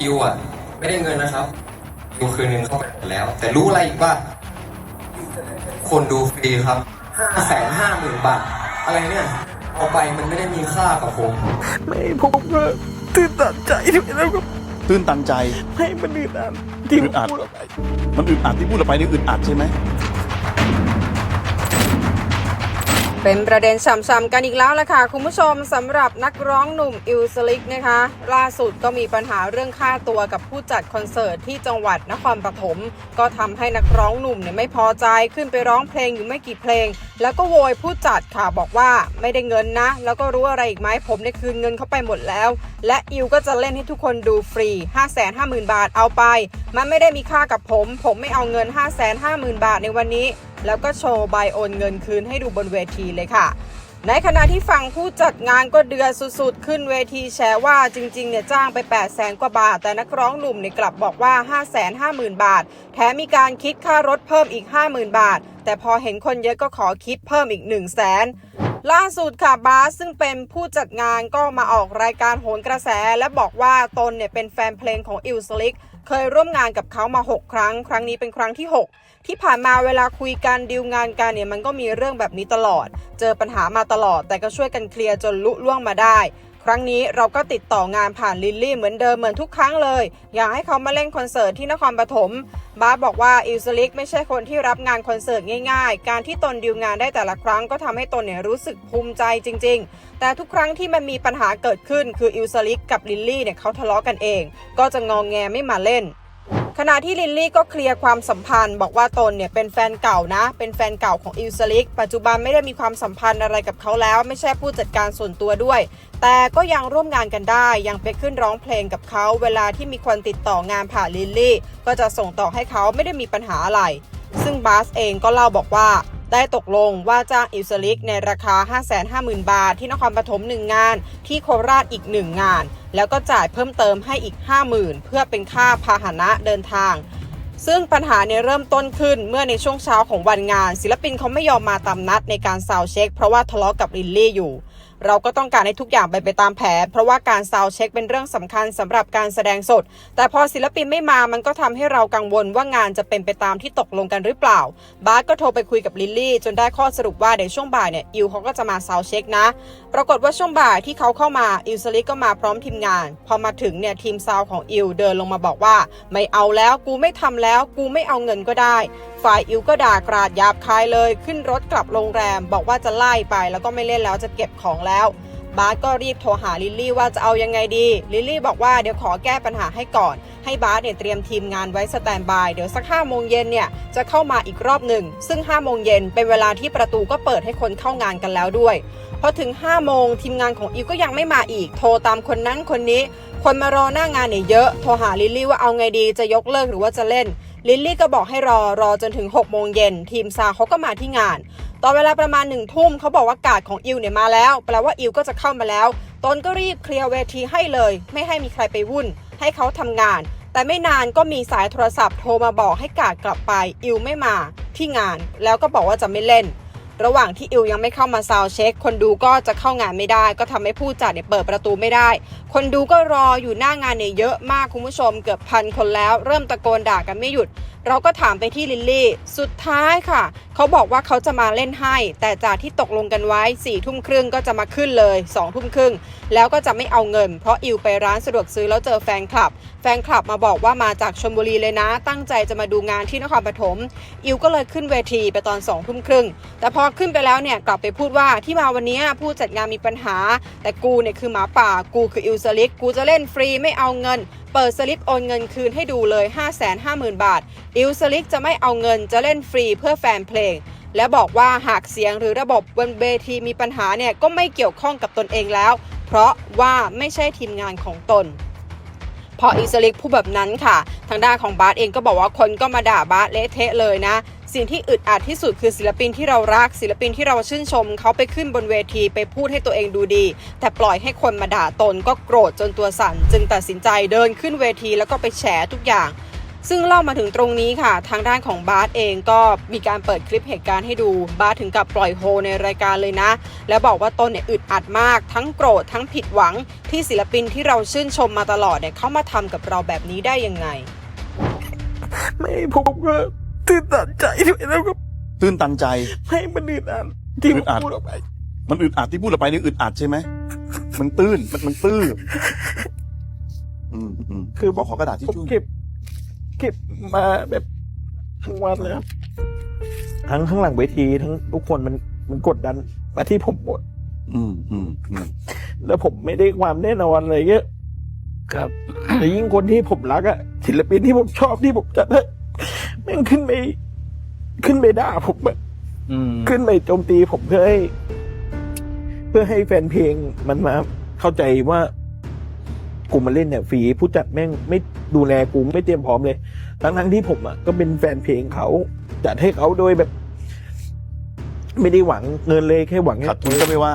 อิวอะไม่ได้เงินนะครับอิวคืนเงินเข้าไปหมดแล้ว แต่รู้อะไรอีกว่า คนดูฟรีครับห้าแสนห้าหมื่นบาท อะไรเนี่ยเอาไปมันไม่ได้มีค่ากับผม ไม่ผมก็ตื่นตันใจที่แล้วก็ตื้นตันใจ ให้มันอึดอัดที่อึดอัดพูดออกไป มันอึดอัดที่พูดออกไปนี่อึดอัดใช่ไหม เป็นประเด็นช่ำๆกันอีกแล้วละค่ะ คุณผู้ชมสำหรับนักร้องหนุ่มอิวสลิกนะคะ ล่าสุดก็มีปัญหาเรื่องค่าตัวกับผู้จัดคอนเสิร์ตที่จังหวัดนครปฐมก็ทำให้นักร้องหนุ่มเนี่ยไม่พอใจขึ้นไปร้องเพลงอยู่ไม่กี่เพลง แล้วก็โวยผู้จัดค่ะบอกว่าไม่ได้เงินนะ แล้วก็รู้อะไรอีกไหมผมได้คืนเงินเขาไปหมดแล้ว และอิวก็จะเล่นให้ทุกคนดูฟรี 5 5 0 0 0 0 บาทเอาไป มันไม่ได้มีค่ากับผม ผมไม่เอาเงิน 5 5 0 0 0 0 บาทในวันนี้ แล้วก็โชว์ใบโอนเงินคืนให้ดูบนเวทีเลยค่ะ ในขณะที่ฝั่งผู้จัดงานก็เดือดสุดๆ ขึ้นเวทีแชร์ว่าจริงๆ เนี่ยจ้างไป 8 0 0แสนกว่าบาท แต่นักร้องหนุ่มเนี่ยกลับบอกว่า 5 5 0 0 0 0 บาท แถมมีการคิดค่ารถเพิ่มอีก 50,000 บาท แต่พอเห็นคนเยอะก็ขอคิดเพิ่มอีก 1 0 0 0 0แสนล่าสุดค่ะบาสซึ่งเป็นผู้จัดงานก็มาออกรายการโหนกระแส และบอกว่าตนเนี่ยเป็นแฟนเพลงของอิลสลิก เคยร่วมงานกับเขามา 6 ครั้ง ครั้งนี้เป็นครั้งที่ 6 ที่ผ่านมาเวลาคุยกันดีลงานกันเนี่ยมันก็มีเรื่องแบบนี้ตลอด เจอปัญหามาตลอด แต่ก็ช่วยกันเคลียร์จนลุล่วงมาได้ ครั้งนี้เราก็ติดต่องานผ่านลิลลี่เหมือนเดิมเหมือนทุกครั้งเลย อยากให้เขามาเล่นคอนเสิร์ตที่นครปฐมบาสบอกว่าอิลสลิกไม่ใช่คนที่รับงานคอนเสิร์ตง่ายๆ การที่ตนดีลงานได้แต่ละครั้งก็ทำให้ตนเนี่ยรู้สึกภูมิใจจริง ๆ แต่ทุกครั้งที่มันมีปัญหาเกิดขึ้นคืออิลสลิกกับลิลลี่เนี่ยเขาทะเลาะกันเอง ก็จะงองแงไม่มาเล่น ขณะที่ลินลี่ก็เคลียร์ความสัมพันธ์ บอกว่าตนเนี่ยเป็นแฟนเก่านะ เป็นแฟนเก่าของอิลสลิก ปัจจุบันไม่ได้มีความสัมพันธ์อะไรกับเขาแล้ว ไม่ใช่ผู้จัดการส่วนตัวด้วย แต่ก็ยังร่วมงานกันได้ ยังไปขึ้นร้องเพลงกับเขา เวลาที่มีคนติดต่องานผ่านลินลี่ ก็จะส่งต่อให้เขาไม่ได้มีปัญหาอะไร ซึ่งบาสเองก็เล่าบอกว่า ได้ตกลงว่าจ้างอิสลิกในราคา 550,000 บาท ที่นครปฐม1งาน ที่โคราชอีก 1 งาน แล้วก็จ่ายเพิ่มเติมให้อีก 50,000 เพื่อเป็นค่าพาหนะเดินทาง ซึ่งปัญหาเนี่ยเริ่มต้นขึ้นเมื่อในช่วงเช้าของวันงาน ศิลปินเขาไม่ยอมมาตามนัดในการซาวเช็ค เพราะว่าทะเลาะกับลินลี่อยู่ เราก็ต้องการให้ทุกอย่างไปไปตามแผน เพราะว่าการซาวเช็คเป็นเรื่องสำคัญสำหรับการแสดงสด แต่พอศิลปินไม่มามันก็ทำให้เรากังวลว่างานจะเป็นไปตามที่ตกลงกันหรือเปล่า บาสก็โทรไปคุยกับลิลลี่ จนได้ข้อสรุปว่าเดี๋ยวช่วงบ่ายเนี่ยอิวเขาก็จะมาซาวเช็คนะ ปรากฏว่าช่วงบ่ายที่เขาเข้ามาอิลสลิกก็มาพร้อมทีมงาน พอมาถึงเนี่ยทีมซาวของอิลเดินลงมาบอกว่า ไม่เอาแล้วกูไม่ทำแล้วกูไม่เอาเงินก็ได้ ฝ่ายอิลก็ด่ากราดหยาบคายเลย ขึ้นรถกลับโรงแรม บอกว่าจะไล่ไปแล้วก็ไม่เล่นแล้วจะเก็บของแล้ว บาสก็รีบโทรหาลิลลี่ว่าจะเอายังไงดี ลิลลี่บอกว่าเดี๋ยวขอแก้ปัญหาให้ก่อน ให้บาสเนี่ยเตรียมทีมงานไว้สแตนบาย เดี๋ยวสัก5โมงเย็นเนี่ยจะเข้ามาอีกรอบหนึ่ง ซึ่ง5โมงเย็นเป็นเวลาที่ประตูก็เปิดให้คนเข้างานกันแล้วด้วย พอถึง5โมงทีมงานของอิวก็ยังไม่มาอีก โทรตามคนนั้นคนนี้ คนมารอหน้างานเนี่ยเยอะ โทรหาลิลลี่ว่าเอาไงดี จะยกเลิกหรือว่าจะเล่น ลิลลี่ก็บอกให้รอรอจนถึง6โมงเย็นทีมซาเขาก็มาที่งาน ตอนเวลาประมาณหนึ่งทุ่มเขาบอกว่ากาดของอิวเนี่ยมาแล้ว แปลว่าอิวก็จะเข้ามาแล้ว ตนก็รีบเคลียร์เวทีให้เลย ไม่ให้มีใครไปวุ่น ให้เขาทำงาน แต่ไม่นานก็มีสายโทรศัพท์โทรมาบอกให้กาดกลับไปอิวไม่มาที่งาน แล้วก็บอกว่าจะไม่เล่น ระหว่างที่อิวยังไม่เข้ามาซาวเช็ค คนดูก็จะเข้างานไม่ได้ ก็ทำให้ผู้จัดเนี่ยเปิดประตูไม่ได้ คนดูก็รออยู่หน้างานเนี่ยเยอะมากคุณผู้ชมเกือบพันคนแล้ว เริ่มตะโกนด่ากันไม่หยุด เราก็ถามไปที่ลิลลี่ สุดท้ายค่ะ เขาบอกว่าเขาจะมาเล่นให้ แต่จากที่ตกลงกันไว้4ี่ทุ่มครึ่งก็จะมาขึ้นเลย2องทุ่มครึ่งแล้วก็จะไม่เอาเงิน เพราะอิวไปร้านสะดวกซื้อแล้วเจอแฟนคลับ แฟนคลับมาบอกว่ามาจากชลบุรีเลยนะ ตั้งใจจะมาดูงานที่นครปฐมอิวก็เลยขึ้นเวทีไปตอน2องทุ่มครึ่งแต่พอขึ้นไปแล้วเนี่ยกลับไปพูดว่าที่มาวันนี้ผู้จัดงานมีปัญหา แต่กูเนี่ยคือหมาป่ากูคืออิวสลิกกูจะเล่นฟรีไม่เอาเงิน เปิดสลิปโอนเงินคืนให้ดูเลย 550,000 บาท อิวสลิกจะไม่เอาเงินจะเล่นฟรีเพื่อแฟนเพลง และบอกว่าหากเสียงหรือระบบบนเวทีมีปัญหาเนี่ยก็ไม่เกี่ยวข้องกับตนเองแล้ว เพราะว่าไม่ใช่ทีมงานของตนพออิสลิกพูดแบบนั้นค่ะ ทางด้านของบาสเองก็บอกว่าคนก็มาด่าบาสเละเทะเลยนะ สิ่งที่อึดอัดที่สุดคือศิลปินที่เรารัก ศิลปินที่เราชื่นชม เขาไปขึ้นบนเวทีไปพูดให้ตัวเองดูดี แต่ปล่อยให้คนมาด่าตนก็โกรธจนตัวสั่น จึงตัดสินใจเดินขึ้นเวทีแล้วก็ไปแฉทุกอย่าง ซึ่งเล่ามาถึงตรงนี้ค่ะ ทางด้านของบาสเองก็มีการเปิดคลิปเหตุการณ์ให้ดูบาสถึงกับปล่อยโฮในรายการเลยนะ แล้วบอกว่าตนเนี่ยอึดอัดมาก ทั้งโกรธทั้งผิดหวัง ที่ศิลปินที่เราชื่นชมมาตลอดเนี่ยเขามาทำกับเราแบบนี้ได้ยังไง ไม่ผมก็ ตื่นตันใจด้วยนะครับตื้นตันใจ ให้มันอึดอัดที่ผอึมดอัด พูดออกไป มันอึดอัดที่พูดออกไปนี่อึดอัดใช่ไหมมันตื้นมันมันตื้ออืมอืมคือบอกขอกระดาษที่ผมช่วยเก็บ เก็บมาแบบทั้งวันเลยครับทั้งข้างหลังเวที ทั้งทุกคนมันมันกดดันมาที่ผมหมด อืมอืมอืมแล้วผมไม่ได้ความแน่นอนอะไรเงี้ยครับ แต่ยิ่งคนที่ผมรักอะศิลปินที่ผมชอบที่ผมจัดให้ แม่งขึ้นไปขึ้นไปด่าผมอะอืมขึ้นไปโจมตีผมเพื่อให้เพื่อให้แฟนเพลงมันมาเข้าใจว่ากูมาเล่นเนี่ยฟรีผู้จัดแม่งไม่ดูแลกูไม่เตรียมพร้อมเลย ทั้งทั้งๆที่ผมอะก็เป็นแฟนเพลงเขาจัดให้เขาโดยแบบ ไม่ได้หวังเงินเลยแค่หวังขัดทุนก็ไม่ว่า